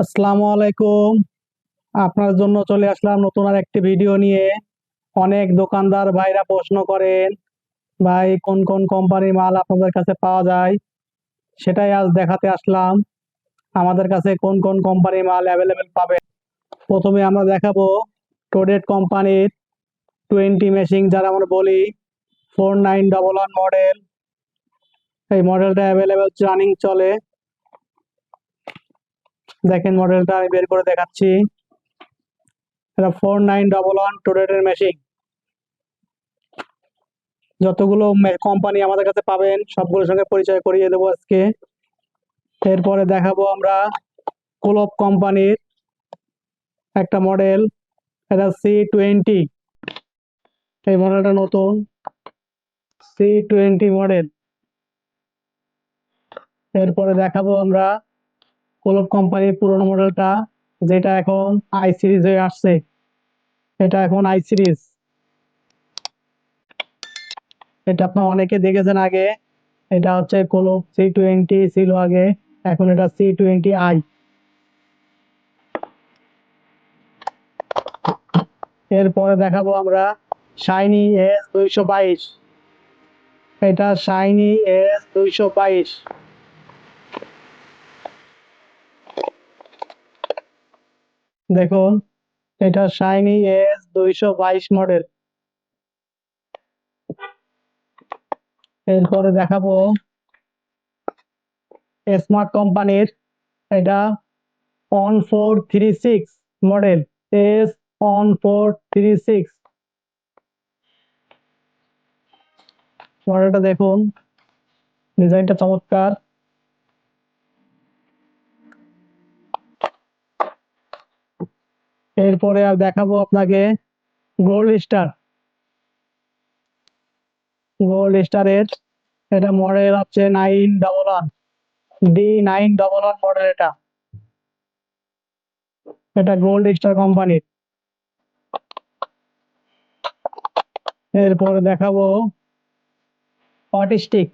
আসসালামু আলাইকুম। আপনার জন্য চলে আসলাম নতুন আর একটি ভিডিও নিয়ে। অনেক দোকানদার ভাইরা প্রশ্ন করেন, ভাই, কোন কোন কোম্পানির মাল আপনাদের কাছে পাওয়া যায়? সেটাই আজ দেখাতে আসলাম। আমাদের কাছে কোন কোন কোম্পানির মাল অ্যাভেলেবেল পাবেন? প্রথমে আমরা দেখাবো টোডেট কোম্পানির টোয়েন্টি মেশিন যারা আমরা বলি four nine double one model এই মডেলটা অ্যাভেলেবেল রানিং চলে। দেখেন মডেলটা আমি বের করে দেখাচ্ছি। এটা ফোর নাইন ডবল ওয়ান টোরেটের মেশিন যতগুলো কোম্পানি আমাদের কাছে পাবেন, সবগুলোর সঙ্গে পরিচয় করিয়ে দেবো আজকে। এরপরে দেখাবো আমরা কোলপ কোম্পানির একটা মডেল এটা সি টোয়েন্টি এই মডেলটা নতুন। সি টোয়েন্টি মডেল এরপরে দেখাবো আমরা কোলপ কোম্পানির পুরোনো মডেলটা যেটা এখন আই সিরিজ হয়ে আসছে। এটা এখন আই সিরিজ এটা আপনার অনেকে দেখেছেন আগে। এটা হচ্ছে কোলপ সি টোয়েন্টি ছিল আগে, এখন এটা সি টোয়েন্টি আই এরপরে দেখাবো আমরা শাইনি এস দুইশো বাইশ। এটা শাইনি এস দুইশো বাইশ। দেখুন এটা শাইনি এস দুইশো বাইশ মডেল এরপরে দেখাবো স্মার্ট কোম্পানির এটা on four three six model S on four three six মডেলটা দেখুন ডিজাইনটা চমৎকার। এরপরে আর দেখাবো আপনাকে গোল্ড স্টার গোল্ড স্টারের এটা মডেল হচ্ছে nine double one D nine double one model এটা। এটা গোল্ড স্টার কোম্পানির এরপরে দেখাবো অটিস্টিক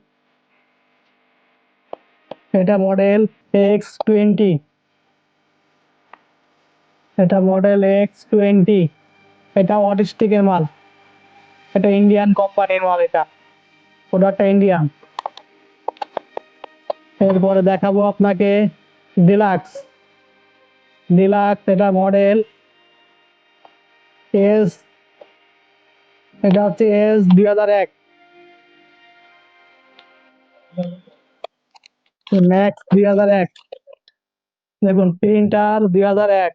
এটা মডেল এক্স টোয়েন্টি এটা মডেল এক্স টোয়েন্টি এটা অটিস্টিকের মাল। এটা ইন্ডিয়ান কোম্পানির মাল এটা। প্রোডাক্টটা ইন্ডিয়ান এরপরে দেখাবো আপনাকে ডিলাক্স ডিলাক্স এটা মডেল এস এটা হচ্ছে এস দুই হাজার এক। ম্যাক্স দুই হাজার এক। দেখুন প্রিন্টার দুই হাজার এক।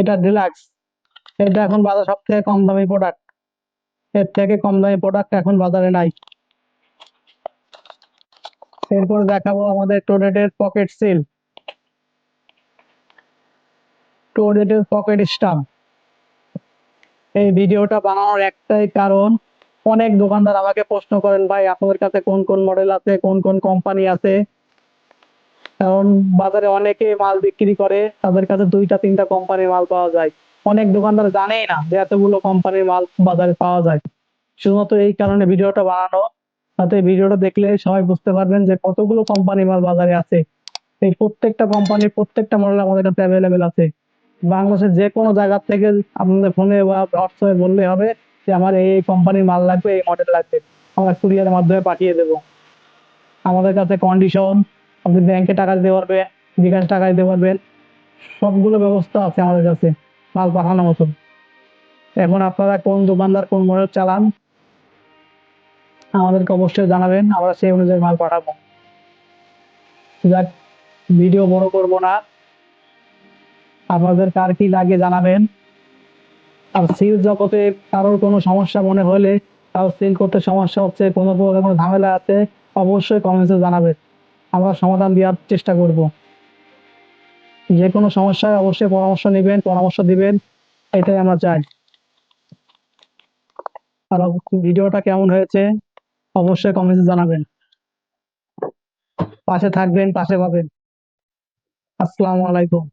এটা ডিলাক্স এটা এখন বাজার সব থেকে কম দামি প্রোডাক্টের থেকে কম দামি প্রোডাক্ট এখন বাজারে নাই। এরপর দেখাবো আমাদের টোরেটের পকেট সিল টোরেটের পকেট স্টাম্প এই ভিডিওটা বানানোর একটাই কারণ, অনেক দোকানদার আমাকে প্রশ্ন করেন, ভাই, আপনাদের কাছে কোন কোন মডেল আছে? কোন কোন কোম্পানি আছে? কারণ বাজারে অনেকে মাল বিক্রি করে, তাদের কাছে দুইটা, তিনটা কোম্পানির মাল পাওয়া যায়। অনেক দোকানদার জানেই না যে এতগুলো কোম্পানির মাল বাজারে পাওয়া যায়। শুধুমাত্র এই কারণে ভিডিওটা বানানো। তাতে ভিডিওটা দেখলে সবাই বুঝতে পারবেন যে কতগুলো কোম্পানি মাল বাজারে আছে। এই প্রত্যেকটা কোম্পানির প্রত্যেকটা মডেল আমাদের কাছে অ্যাভেলেবেল আছে। বাংলাদেশের যে কোনো জায়গা থেকে আপনাদের ফোনে বা হোয়াটসঅ্যাপে বললে হবে যে আমার এই কোম্পানির মাল লাগবে, এই মডেল লাগবে। আমরা কুরিয়ারের মাধ্যমে পাঠিয়ে দেবো। আমাদের কাছে কন্ডিশন আপনি ব্যাংকে টাকা দিতে পারবেন, বিকাশ টাকা দিতে পারবেন। সবগুলো ব্যবস্থা আছে আমাদের কাছে, মাল পাঠানোর মতন এখন আপনারা কোন দোকানদার, কোন মডেল চালান, আমাদেরকে অবশ্যই জানাবেন, আমরা সেই অনুযায়ী মাল পাঠাবো। যাক, ভিডিও বড় করব না। আপনাদের কার কি লাগে জানাবেন। আর সিল জগতে কারোর কোনো সমস্যা মনে হলে, কারোর সিল করতে সমস্যা হচ্ছে, কোনো প্রকার কোনো ঝামেলা আছে, অবশ্যই কমেন্টসে জানাবেন। আমরা সমাধান দেওয়ার চেষ্টা করব। যে কোনো সমস্যায় অবশ্যই পরামর্শ নেবেন, পরামর্শ দিবেন, এটাই আমরা চাই। আর ভিডিওটা কেমন হয়েছে, অবশ্যই কমেন্টে জানাবেন। পাশে থাকবেন, পাশে পাবেন। আসসালামু আলাইকুম।